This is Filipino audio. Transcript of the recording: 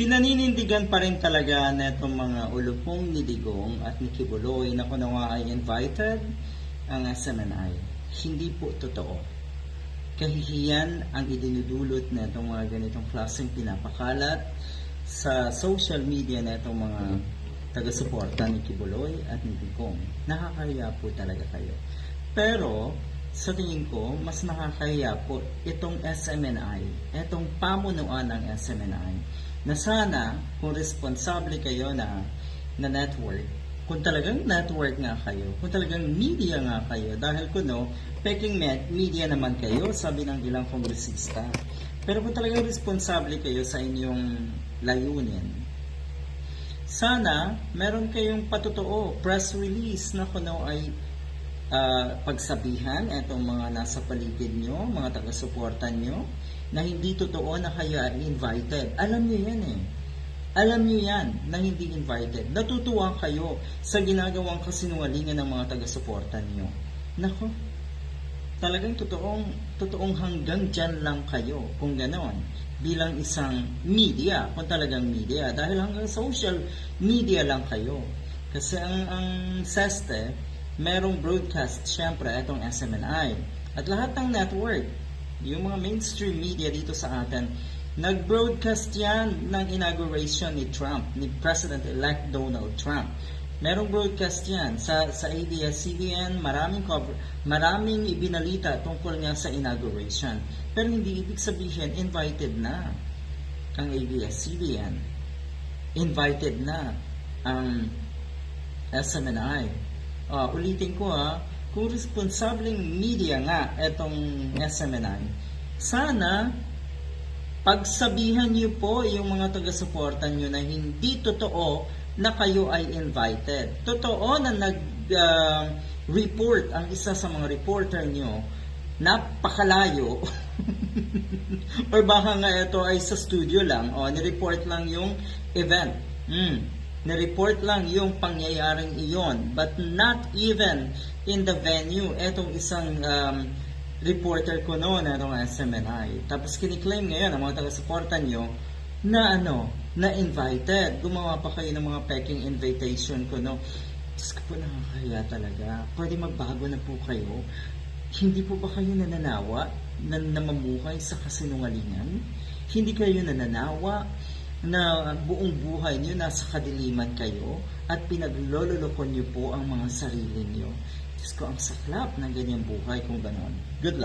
Pinaninindigan pa rin talaga na itong mga ulupong ni Digong at ni Kibuloy na kung nga ay invited ang SMNI. Hindi po totoo. Kahihiyan ang idinudulot na itong mga ganitong klaseng pinapakalat sa social media na itong mga taga-suporta ni Kibuloy at ni Digong. Nakakahiya po talaga kayo. Pero, sa tingin ko, mas nakakahiya po itong SMNI, itong pamunuan ng SMNI, na sana kung responsable kayo na, na network, kung talagang network nga kayo, kung talagang media nga kayo, dahil kuno, peking med- media naman kayo, sabi ng ilang kongresista. Pero kung talagang responsable kayo sa inyong layunin, sana meron kayong patotoo, press release na kuno ay ah, pagsabihan itong mga nasa paligid nyo, mga taga-suporta nyo, na hindi totoo na kayo ay invited. Alam nyo yan eh. Alam nyo yan na hindi invited. Natutuwa kayo sa ginagawang kasinungalingan ng mga taga-suporta nyo. Nako, talagang totoong, totoong hanggang dyan lang kayo kung ganon bilang isang media, kung talagang media, dahil hanggang social media lang kayo. Kasi ang, ang SESTE, merong broadcast, syempre, itong SMNI. At lahat ng network, yung mga mainstream media dito sa atin, nag-broadcast yan ng inauguration ni Trump, ni President-elect Donald Trump. Merong broadcast yan sa sa ABS-CBN, maraming cover, maraming ibinalita tungkol niya sa inauguration. Pero hindi ibig sabihin invited na ang ABS-CBN. Invited na ang SMNI. Ah, ulitin ko ha, kung responsableng media nga etong SMNI, sana pagsabihan niyo po yung mga taga-suporta niyo na hindi totoo na kayo ay invited. Totoo na nag-report ang isa sa mga reporter niyo napakalayo or baka nga ito ay sa studio lang o ni-report lang yung event. Mm. Ni-report lang yung pangyayaring iyon but not even in the venue. Etong isang um, reporter ko noon, ano nga SMNI. Tapos kiniklaim ngayon ang mga taga-suporta nyo na ano, na invited. Gumawa pa kayo ng mga peking invitation ko, no? Diyos ko po, nakakaya talaga. Pwede magbago na po kayo. Hindi po ba kayo nananawa na namamuhay sa kasinungalingan? Hindi kayo nananawa na buong buhay niyo nasa kadiliman kayo at pinaglololokon niyo po ang mga sarili niyo. Diyos ko, ang saklap ng ganyang buhay kung ganon. Good luck.